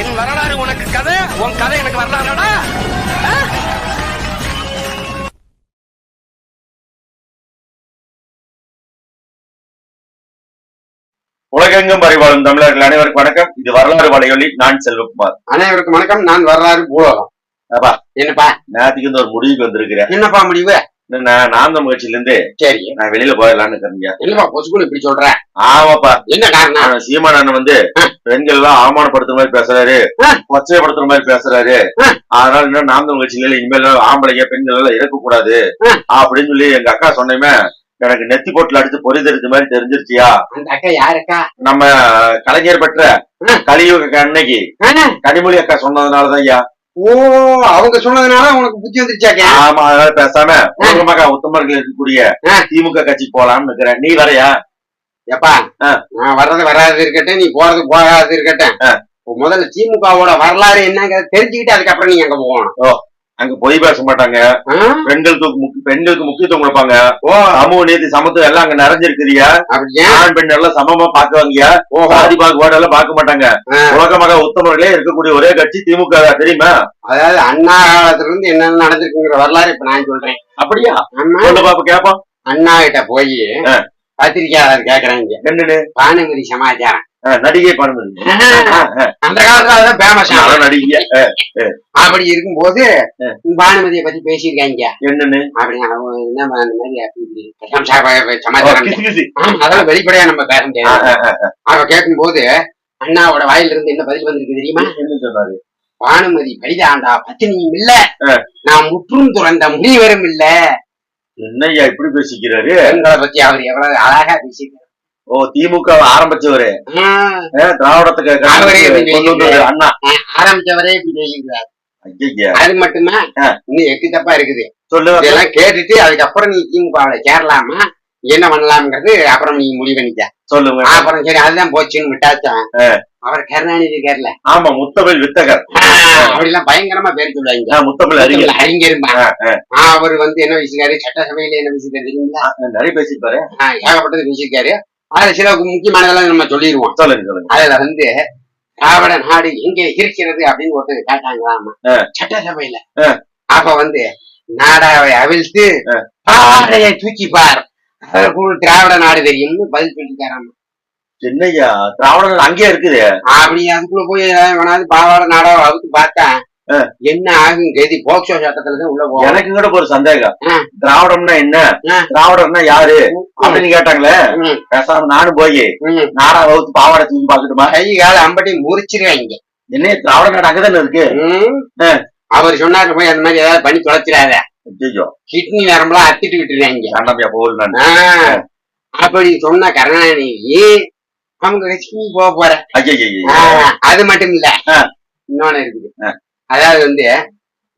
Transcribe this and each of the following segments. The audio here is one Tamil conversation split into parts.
என் வரலாறு உனக்கு கதை உன் கதை எனக்கு வரலாறுடா. உலகெங்கும் பரிவாழும் தமிழர்கள் அனைவருக்கும் வணக்கம். இது வரலாறு வலையொலி நான் செல்வகுமார். அனைவருக்கும் வணக்கம். நான் வரலாறு பூலோகம். என்னப்பா? நேற்றுக்கு இந்த ஒரு முடிவுக்கு வந்திருக்கிறேன். என்னப்பா முடிவு? நான் நான் முயற்சியில இருந்து சரி. நான் வெளியில போயிடலாம்னு இருக்கிறீங்க என்னப்பா பொசுக்குன்னு இப்படி சொல்ற? ஆமாப்பா. என்ன காரணம்? சீமான் அண்ணன் வந்து பெண்கள் எல்லாம் அவமானப்படுத்துற மாதிரி பேசுறாரு. கொச்சைப்படுத்துற மாதிரி பேசுறாரு. அதனால இன்னும் முயற்சியில இனிமேல் ஆம்பளைங்க பெண்கள் எல்லாம் கூடாது ஆ. அப்படின்னு சொல்லி எங்க அக்கா சொன்னேமே எனக்கு நெத்தி போட்டுல அடிச்சு பொறி தெரிஞ்ச மாதிரி தெரிஞ்சிருச்சியா? அக்கா யாருக்கா? நம்ம கலைஞர் பெற்ற. கலியுக அன்னைக்கு கனிமொழி அக்கா சொன்னதுனாலதான் ஐயா. ஓ அவங்க சொன்னதுனால உனக்கு புத்தி வந்துருச்சாக்கா? ஆமா அதனால பேசாம உலகமாக உத்தமர்கள் இருக்கக்கூடிய. திமுக கட்சிக்கு போலாம்னு இருக்கிறேன். நீ வரையா? எப்பா. நான் வர்றது வராது இருக்கட்டும் நீ போறது போகாது இருக்கட்டும். முதல்ல திமுகவோட வரலாறு என்னங்கிறத தெரிஞ்சுக்கிட்டு அதுக்கப்புறம் நீங்க அங்க போகணும். அங்க பொய் பேச மாட்டாங்க? பெண்களுக்கு பெண்களுக்கு முக்கியத்துவம் கொடுப்பாங்க. ஓ சமூக நீதி சமத்துவம் எல்லாம் அங்க நிறைஞ்சிருக்குதியா அப்படியா? ஆண் பெண் எல்லாம் சமமா பாக்குவாங்கயா ஓஹோ. சாதி பாகுபாடு எல்லாம் பார்க்க மாட்டாங்க. உலகமாக உத்தமர்களே இருக்கக்கூடிய ஒரே கட்சி திமுக தெரியுமா? அதாவது அண்ணா காலத்துல இருந்து என்னென்ன நடந்திருக்குங்கிற வரலாறு இப்ப நான் சொல்றேன். அப்படியா? சொல்லு பாப்ப கேப்போம். அண்ணா கிட்ட போய். பத்திரிக்கையாளர் கேக்குறாங்க. என்னன்னு பானுமதி சமாச்சாரம். நடிகை பண்ணுங்க அந்த காலத்துல அதான் ஃபேமஸ் நடிகை. அப்படி இருக்கும்போது பானுமதியை பத்தி பேசியிருக்காங்க. என்னன்னு? அப்படி என்ன அந்த மாதிரி சமாச்சாரம். அதெல்லாம் வெளிப்படையா நம்ம பேச முடியாது. அவ கேட்கும்போது அண்ணாவோட வாயில இருந்து என்ன பதில் வந்திருக்கு தெரியுமா? என்ன சொன்னாரு? பானுமதி பலிதாண்டா பத்தினியும் இல்ல. நான் முற்றும் துறந்த முனிவரும் இல்ல. என்னய்யா இப்படி பேசிக்கிறாரு? பெண்களை பத்தி அவர் எவ்வளவு அழகா பேசியிருக்காரு ஓ திமுக ஆரம்பிச்சவரு. திராவிடத்துக்கு அண்ணா. ஆரம்பிச்சவரே இப்படி ஐயா அது மட்டுமா. இன்னும் எட்டு தப்பா இருக்குது. சொல்லு இதெல்லாம் கேட்டுட்டு அதுக்கப்புறம் நீ திமுகவுல சேரலாமா? என்ன பண்ணலாம்ங்கிறது அப்புறம் நீ முடிவு பண்ணிக்க. சொல்லுங்க. அப்புறம் சரி அதுதான் போச்சுன்னு விட்டாச்சான் அவர் கருணாநிதி இருக்கார்ல. ஆமா முத்தமிழ் வித்தகர். அப்படிலாம் பயங்கரமா பேர் சொல்லுவாங்க. முத்தமிழ் அறிஞர். அறிஞருமா? ஆ, அவர் வந்து என்ன பேசிருக்காரு சட்டசபையில என்ன பேசிருக்காரு தெரியுங்களா? நிறைய பேசிப்பாரு ஆ, ஏகப்பட்டது பேசியிருக்காரு. அதுல சில முக்கியமானதெல்லாம் நம்ம சொல்லிடுவோம் சொல்லுங்க சொல்லுங்க. அதுல வந்து திராவிட நாடு எங்க இருக்கிறது அப்படின்னு ஒருத்தர் கேட்டாங்களாமா. சட்டசபையில. அப்ப வந்து நாடாவை அவிழ்த்து ஆ. பாடையை தூக்கி பார். திராவிட நாடு தெரியும்னு பதில் சொல்லிட்டாராமா என்னய்யா? திராவிடங்கள் அங்கேயே இருக்குது. அப்படி அதுக்குள்ள போய் வேணாது பாவாடை நாடாவை அவுத்து பார்த்தேன். என்ன ஆகும் கதி போக்சோ சட்டத்துல தான் உள்ள போகும் எனக்கு கூட ஒரு சந்தேகம். திராவிடம்னா என்ன. திராவிடம்னா யாரு? அப்படின்னு கேட்டாங்களே. பேசாம நானும் போய். நாடா வகுத்து பாவாடை தூக்கி பாக்கட்டுமா கை கால அம்பட்டி முறிச்சிருவாங்க என்ன திராவிட நாடு அங்கதானே இருக்கு. அவர் சொன்னாரு போய் அந்த மாதிரி ஏதாவது பண்ணி தொலைச்சிடாத. கிட்னி நரம்பெல்லாம் அத்திட்டு ஆ, அப்படி சொன்ன கருணாநிதி அவங்க கட்சிக்கு போக போற ஐயோ ஆ, அது மட்டும் இல்ல. இன்னொன்னு இருக்குது. அதாவது வந்து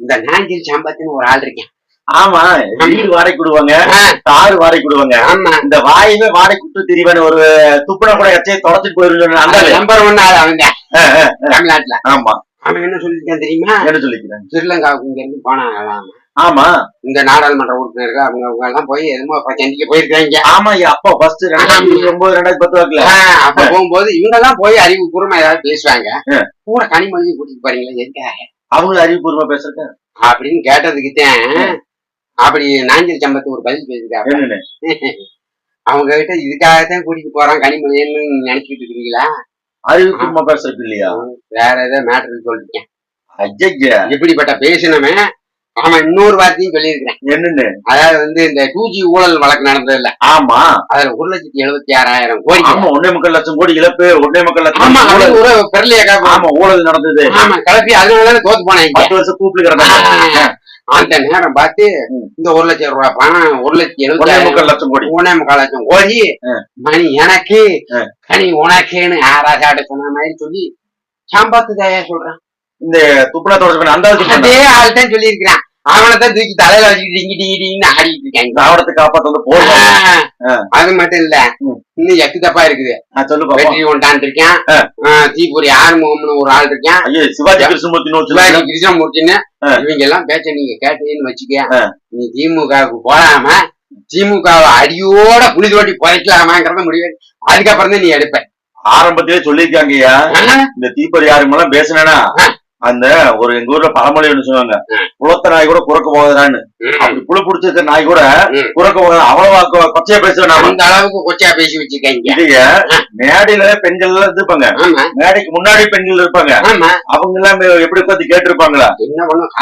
இந்த நாஞ்சில் சம்பத்துன்னு ஒரு ஆள் இருக்கேன். ஆமா வீடு வாடகை விடுவாங்க ஆ, காரு வாடகை விடுவாங்க ஆமா. இந்த வாயுமே வாடகை கொடுத்து திரிவான ஒரு துப்புன கூட எச்சையை தொடச்சிட்டு ஆளு. நம்பர் ஒன் ஆள் ஆ, தமிழ்நாட்டுல. ஆமா. அவன் என்ன சொல்லிருக்கான் தெரியுமா? என்ன சொல்லிக்கிறேன் ஸ்ரீலங்காவுக்கு இங்க இருந்து போனாங்களாம். ஆமா. இந்த நாடாளுமன்ற உறுப்பினர்கள் அவங்க அவங்க எல்லாம் போய் எதுமோ சந்திக்க போயிருக்காங்க. ஆமா அப்பா ஃபர்ஸ்ட் ரெண்டாயிரத்தி ஒன்பது ரெண்டாயிரத்தி பத்து ஆ, அப்ப போகும்போது இவங்க எல்லாம் போய் அறிவு பூர்வமா ஏதாவது பேசுவாங்க. கூட கனிமொழியை கூட்டிட்டு போறீங்களா எதுக்காக? அவங்களும் அறிவுபூர்வமா பேசுறேன் அப்படின்னு கேட்டதுக்குத்தான் அப்படி நாஞ்சில் சம்பத்து ஒரு பதில் பேசிருக்காங்க அவங்க கிட்ட இதுக்காகத்தான் கூட்டிட்டு போறோம் கனிமொழின்னு நினைச்சிட்டு இருக்கிறீங்களா அறிவுபூர்வமா பேசுறது இல்லையா? வேற ஏதோ மேட்டர் சொல்லிருக்கேன் ஐயா இப்படிப்பட்ட பேசினவன் அவன் இன்னொரு வார்த்தையும் சொல்லியிருக்கிறேன். என்னன்னு? அதாவது வந்து இந்த டூ ஜி ஊழல் வழக்கு நடந்தது இல்ல. ஆமா. அதுல ஒரு லட்சத்தி எழுபத்தி ஆறாயிரம் கோடி ஆமா ஒன்னே முக்கால் லட்சம் கோடி இழப்பு ஒன்னே முக்கால் ஆமா லட்சம் ஊழல். ஒரு பெரலையா ஆமா ஊழல் நடந்தது. ஆமா கிளப்பி அதனால தோத்து போனாங்க பத்து வருஷம் கூப்பிட்டு அந்த நேரம் பார்த்து இந்த ஒரு லட்சம் ரூபாய் பணம் ஒரு லட்சத்தி எழுபத்தி லட்சம் கோடி ஒன்னே முக்கால் லட்சம் கோடி. மணி எனக்கு. கனி உனக்குன்னு ஆராசாட்ட சொன்ன மாதிரி சொல்லி சாம்பாத்து தயா சொல்றான் இந்த துப்புனா தொடர்பு அந்த? அதே ஆள் தான் சொல்லி இருக்கிறான் அவனை தான் தூக்கி தலையில வச்சுக்கிட்டு டிங்கி டிங்கின்னு ஆடிட்டு இருக்காங்க திராவிடத்தை காப்பாத்த வந்து போடுவாங்க. அது மட்டும் இல்ல. இன்னும் எட்டு தப்பா இருக்குது. சொல்லு வெற்றி கொண்டான் இருக்கான் தீபுரி ஆறுமுகம்னு ஒரு ஆள் இருக்கான் ஐயோ சிவாஜி கிருஷ்ணமூர்த்தின்னு ஒரு சிவாஜி கிருஷ்ணமூர்த்தின்னு. இவங்க எல்லாம் பேச்ச நீங்க கேட்டீங்கன்னு வச்சுக்க. நீ திமுகவுக்கு போடாம திமுகவை அடியோட புளி தோட்டி புதைக்கலாமாங்கிறத முடிவு அதுக்கப்புறம் தான் நீ எடுப்ப. ஆரம்பத்திலே சொல்லியிருக்காங்கய்யா. இந்த தீப்பறி யாருமெல்லாம் பேசினா அந்த ஒரு எங்க ஊர்ல பழமொழி ஒண்ணு சொல்லுவாங்க குளத்த நாய் கூட குறக்க போகுதான்னு அப்படி புழு பிடிச்சிருக்க நாய் கூட. குறக்க போகுது. அவ்வளவா கொச்சையா பேசுவேன் அந்த அளவுக்கு கொச்சா பேசி வச்சிருக்காங்க. இதைய மேடையில பெண்கள் எல்லாம் இருப்பாங்க மேடைக்கு முன்னாடி பெண்கள் இருப்பாங்க. அவங்க எல்லாம் எப்படி உட்காந்து கேட்டிருப்பாங்களா?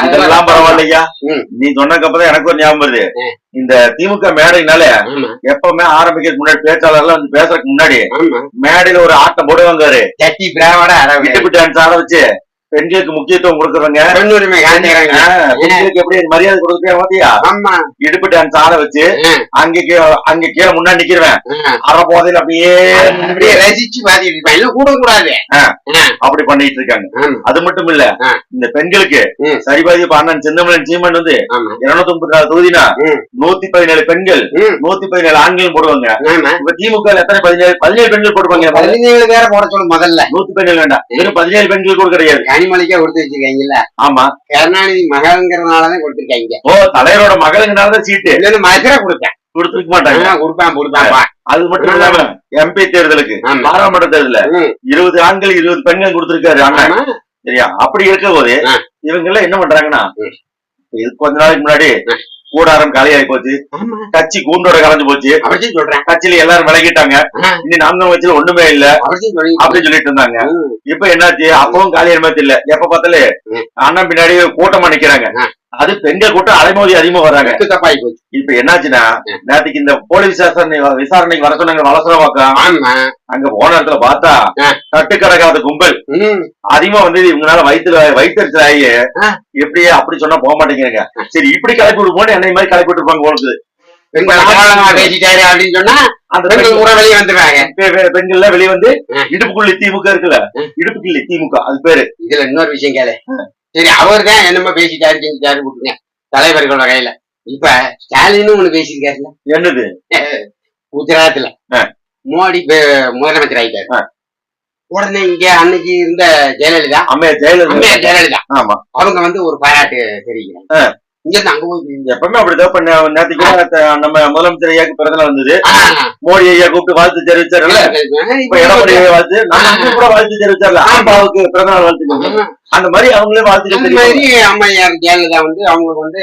இதெல்லாம் பரவாயில்லையா. நீ சொன்னதுக்கு அப்புறம் எனக்கு ஒரு ஞாபகம் வருது. இந்த திமுக மேடைனால எப்பவுமே ஆரம்பிக்கிறதுக்கு முன்னாடி பேச்சாளர்லாம் வந்து பேசுறதுக்கு முன்னாடி மேடையில ஒரு ஆட்டம் போடுவாங்க பிராவோட அறவே இடுப்பு டான்ஸ் ஆட வச்சு பெண்களுக்கு முக்கியத்துவம் கொடுக்குறவங்க பெண்ணுரிமை பெண்களுக்கு எப்படி மரியாதை கொடுக்குறேன் பாத்தியா? ஆமா. இடுப்பு டான்ஸ் ஆட வச்சு. அங்க அங்க கீழே முன்னாடி நிக்கிறவன். அரை போதையில அப்படியே அப்படியே ரசிச்சு பாத்துட்டு கூட கூடாது. அப்படி பண்ணிட்டு இருக்காங்க. அது மட்டும் இல்ல. இந்த பெண்களுக்கு ம். சரிபாதி அண்ணன் செந்தமிழன் சீமன் வந்து இருநூத்தி முப்பத்தி நாலு தொகுதினா. நூத்தி பதினேழு பெண்கள். நூத்தி பதினேழு ஆண்களும் போடுவாங்க. இப்ப திமுக எத்தனை பதினேழு பதினேழு பெண்கள் போடுவாங்க பதினேழு பேரை போட சொல்லு முதல்ல. நூத்தி பதினேழு வேண்டாம். வெறும் பதினேழு பெண்கள் கூட கிடையாது. கனிமொழிக்கே கொடுத்து வச்சிருக்காங்கல்ல ஆமா கருணாநிதி மகங்கிறதுனாலதான் கொடுத்திருக்காங்க ஓ தலைவரோட மகளுங்கனாலதான் சீட்டு இல்லன்னு மதுரை கொடுத்தேன் கொடுத்துருக்க மாட்டாங்க கொடுப்பான் கொடுப்பான்பா அது மட்டும் இல்லாம எம்பி தேர்தலுக்கு. பாராளுமன்ற தேர்தல. இருபது ஆண்கள் இருபது பெண்கள் கொடுத்திருக்காரு அண்ணன் ஆமா சரியா அப்படி இருக்க போது. இவங்க எல்லாம் என்ன பண்றாங்கன்னா. இது கொஞ்ச நாளைக்கு முன்னாடி. கூடாரம் காலியாகி போச்சு. கட்சி கூண்டோட கலைஞ்சு போச்சு. சொல்றேன். கட்சியில எல்லாரும் விலகிட்டாங்க ஆ. இனி நான்கு கட்சியில ஒண்ணுமே இல்ல. அப்படின்னு சொல்லிட்டு இருந்தாங்க. இப்ப என்னாச்சு? அப்பவும் காலியான மாதிரி இல்ல எப்ப பார்த்தாலே. அண்ணன் பின்னாடி கூட்டமா நிக்கிறாங்க. அது பெண்கள் கூட்டம் அலைமோதி அதிகமா வர்றாங்க. தப்பாகி போச்சு. இப்ப என்னாச்சுன்னா. நேற்றுக்கு இந்த போலீஸ் விசாரணை விசாரணைக்கு வர சொன்னாங்க வளசரவாக்கம் அங்க போன இடத்துல பார்த்தா. தட்டு கிடக்காத கும்பல். அதிகமா வந்து இவங்களால வயிற்றுல வயிற்றுச்சல் ஆகி. எப்படியே அப்படி சொன்னா போக மாட்டேங்கிறாங்க. சரி இப்படி கிளப்பி விடுவோம் என்னை மாதிரி கிளப்பி விட்டுருப்பாங்க கேவலமா பேசிட்டாரு அப்படின்னு சொன்னா அந்த பெண்கள் கூட வெளியே வந்துடுறாங்க பெண்கள்ல வெளியே வந்து. இடுப்புக்குள்ளி திமுக இருக்குல்ல. இடுப்புக்குள்ளி திமுக அது பேரு. இதுல இன்னொரு விஷயம் கேளு. சரி அவர் தான் என்னமோ பேசிட்டாரு செஞ்சுட்டாரு விட்டுருங்க. தலைவர்கள் வகையில இப்ப ஸ்டாலினும் ஒண்ணு பேசியிருக்காருல்ல? என்னது? குஜராத்ல. மோடி முதலமைச்சர் ஆயிட்டாரு. உடனே இங்க அன்னைக்கு இருந்த ஜெயலலிதா அம்மையா ஜெயலலிதா. ஜெயலலிதா. ஆமா. அவங்க வந்து ஒரு பாராட்டு தெரிவிக்கிறாங்க. ஆ. இங்க இருந்து அங்க போய் எப்பவுமே அப்படிதான் பண்ண நேற்றுக்கு த- நம்ம முதலமைச்சர் ஐயாக்கு பிறந்தநாள் வந்தது. மோடி ஐயா கூப்பிட்டு வாழ்த்து தெரிவிச்சாருல்ல. இப்ப எடப்பாடி வாழ்த்து நம்ம கூட வாழ்த்து தெரிவிச்சார்ல ஆமாவுக்கு பிறந்தநாள் வாழ்த்து. அந்த மாதிரி அவங்களே வாழ்த்து மாதிரி அம்மையார் ஜெயலலிதா வந்து அவங்களுக்கு வந்து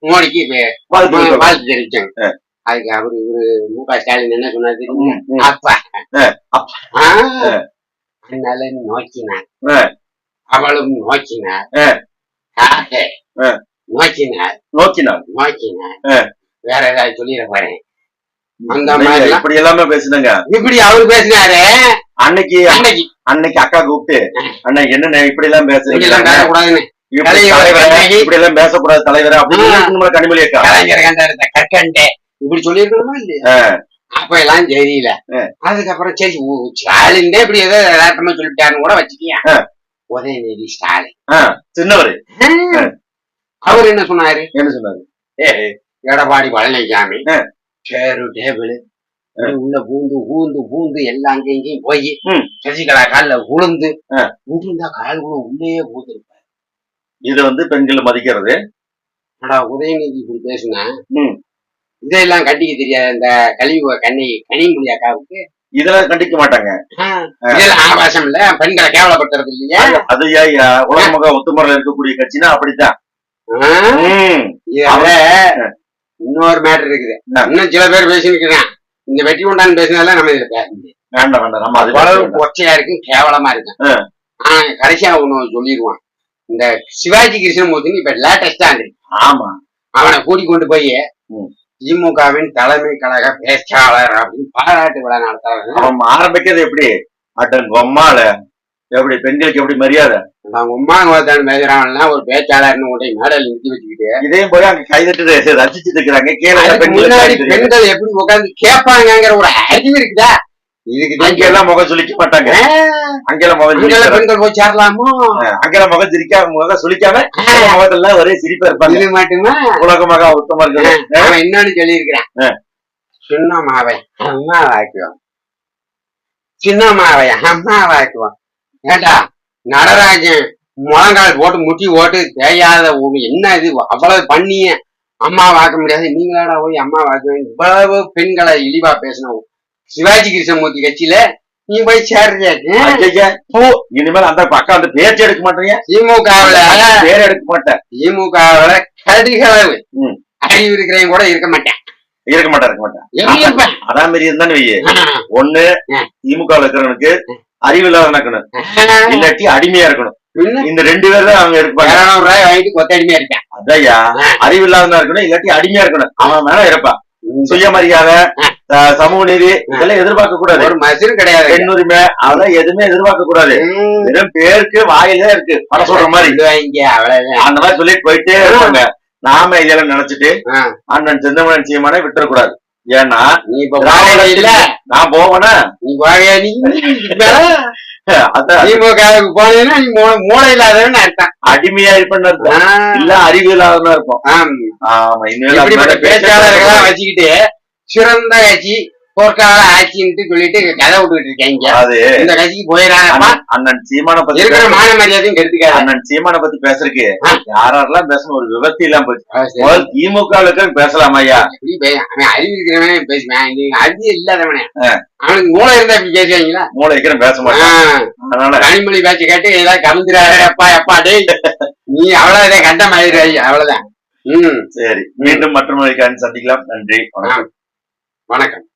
மோடிக்கு வாழ்த்து தெரிவிச்சாங்க. அதுக்கு அவரு இவரு மு க ஸ்டாலின் என்ன சொன்னாரு. அப்பா. ஆ, அண்ணால நோக்கினார். அவளும் நோக்கினார். நோக்கினார் நோக்கினார் நோக்கினார். வேற ஏதாவது சொல்லிட போறேன். அந்த மாதிரி எல்லாம் இப்படி எல்லாமே பேசுனாங்க இப்படி அவரு பேசினாரு. அன்னைக்கு அன்னைக்கு. அன்னைக்கு அக்கா கூப்பிட்டு அண்ணா என்னண்ணே இப்படி எல்லாம் இப்படி எல்லாம் பேசக்கூடாதுன்னு இப்படி எல்லாம் பேசக்கூடாது தலைவரே? அப்படின்னு கனிமொழி அக்கா கற்கண்டே. இப்படி சொல்லிருக்கணுமா இல்லையா. அப்ப எல்லாம் தெரியல. அதுக்கப்புறம் சரி ஸ்டாலின் இப்படி ஏதோ யதார்த்தமா சொல்லிட்டாருன்னு கூட வச்சுக்கியா. உதயநிதி ஸ்டாலின். சின்னவரு. அவர் என்ன சொன்னாரு? என்ன சொன்னாரு? ஏய், எடப்பாடி பழனிசாமி. சேரு டேபிள் உள்ள பூந்து பூந்து பூந்து எல்லாம் அங்கேயும் போய். சசிகலா கால்ல உளுந்து. விட்டுருந்தா கால் கூட உள்ளே பூந்து இது வந்து பெண்கள் மதிக்கிறது? ஆனா உதயநிதி இப்படி பேசுனா? ம். இதெல்லாம் கண்டிக்க தெரியாத இந்த கழிவு கண்ணி கனிமொழி அக்காவுக்கு. இதெல்லாம் கண்டிக்க மாட்டாங்க. இதெல்லாம் ஆபாசம் இல்ல பெண்களை கேவலப்படுத்துறது இல்லையா. அது உலகமுக ஒத்துமுறையில் இருக்கக்கூடிய கட்சினா அப்படித்தான். இன்னொரு மேட்டர் இருக்குது. இன்னும் சில பேர் பேசிருக்கிறான் இந்த வெற்றி கொண்டான்னு பேசினால நம்ம இதுல பேச வேண்டாம். கொச்சையா இருக்கு கேவலமா இருக்கு. ஆ. ஆனா கடைசியா ஒண்ணு சொல்லிடுவான். இந்த சிவாஜி கிருஷ்ணமூர்த்தின்னு இப்ப லேட்டஸ்டா இருக்கு. ஆமா. அவனை கூட்டி கொண்டு போய். திமுகவின் தலைமை கழக பேச்சாளர் அப்படின்னு பாராட்டு விழா நடத்தாங்க அவன் ஆரம்பிக்கிறது எப்படி? அட்டன் கொம்மால எப்படி பெண்களுக்கு எப்படி மரியாதை? அவங்க உமாங்கத்தான் பேசுறாங்கன்னா ஒரு பேச்சாளர்னு உடைய மேடையில் நிறுத்தி வச்சுக்கிட்டு. இதையும் போய் அங்க கைதட்டு ரசிச்சுட்டு இருக்கிறாங்க. கீழே முன்னாடி பெண்கள் எப்படி உட்கார்ந்து கேட்பாங்கங்கிற ஒரு அறிவு இருக்குதா? இதுக்கு தான் அங்க எல்லாம் முகம் சுளிக்க மாட்டாங்க. அங்கெல்லாம் முகம் பெண்கள் போய் சேரலாமோ? அங்கெல்லாம் முகம் சிரிக்காம முகம் சுளிக்காம நம்ம முகத்துல ஒரே சிரிப்பா இருப்பாங்க. இது மட்டுமா? உலகமாக உத்தமா அவன் இன்னொன்னு சொல்லியிருக்கிறான். சின்ன மாவை அம்மா வாக்குவோம் சின்ன மாவை அம்மா வாக்குவோம் ஏண்டா? நடராஜன் முழங்கால் போட்டு முட்டி போட்டு தேயாத என்ன இது? அவ்வளவு பண்ணிய. அம்மா வாக்க முடியாது. நீங்களாடா போய் அம்மா வாக்குவேன் இவ்வளவு பெண்களை இழிவா பேசினோம். சிவாஜி கிருஷ்ணமூர்த்தி கட்சியில நீ போய் பூ. இனிமேல் அந்த பக்கம் அந்த பேச்சு எடுக்க மாட்டீங்க. திமுகவுல பேர் எடுக்க மாட்டேன். திமுகவுல கடுகளவு. அறிவு இருக்கிறவங்க கூட இருக்க மாட்டேன். இருக்க மாட்டேன் இருக்க மாட்டேன். அதான் மாரி இருந்தானு வையே. ஒண்ணு திமுக இருக்கிறவனுக்கு அறிவு இல்லாத இருக்கணும் இல்லாட்டி அடிமையா இருக்கணும். இந்த ரெண்டு பேர் தான் அவங்க இருப்பாங்க. இருநூறு ரூபாய் வாங்கிட்டு கொத்தடிமையா இருக்கேன். அதையா? அறிவு இல்லாத இருக்கணும் இல்லாட்டி அடிமையா இருக்கணும். அவன் மேல இருப்பான். சுயமரியாதை சமூக நீதி இதெல்லாம் எதிர்பார்க்க கூடாது. ஒரு மசிரும் கிடையாது. பெண்ணுரிமை அதெல்லாம் எதுவுமே எதிர்பார்க்க கூடாது. வெறும் பேருக்கு வாயிலே இருக்கு. படம் சொல்ற மாதிரி. அந்த மாதிரி சொல்லிட்டு போயிட்டே இருப்பாங்க. நாம இதெல்லாம் நினைச்சிட்டு. அண்ணன் செந்தமன் சீமானே விட்டுறக்கூடாது. ஏன்னா நீ இல்ல. நான் போவேனா நீ போகவே நீ அதான் திமுகவுக்கு போனீங்கன்னா நீ மூளை இல்லாதவன்னு அர்த்தம் அடிமையா இருப்பேன்னு அர்த்தம். இல்ல அறிவு இல்லாதவனா இருப்போம். ஆம். இனிமேல் பேச்சாளர்களா பேச வச்சுக்கிட்டு சிறந்த கட்சி போர்க்கால ஆட்சின்ட்டு சொல்லிட்டு கதை விட்டுக்கிட்டு இருக்காங்க அது இந்த கட்சிக்கு போயிடாதப்பா அண்ணன் சீமான பத்தி இருக்கிற மான மரியாதையும் கெடுத்துக்காத. அண்ணன் சீமான பத்தி பேசுறதுக்கு. யாரெல்லாம் பேசணும்? ஒரு விபத்து இல்லாம போச்சு. முதல் திமுக பேசலாம் ஐயா? அவன் அறிவு இருக்கிறவனே பேசுவேன். அறிவு இல்லாதவனே. அவனுக்கு மூளை இருந்தா இப்படி பேசுவாங்களா? மூளை இருக்கிற பேச மாட்டான். அதனால கனிமொழி பேச்சு கேட்டு ஏதாவது கலந்துறாரு அப்பா அப்பா டேய் நீ அவ்வளவுதான் கண்டம் ஆயிடுறாய் அவ்வளவுதான். ம். சரி மீண்டும் மற்றொரு சந்திக்கலாம். நன்றி வணக்கம். வணக்கம்.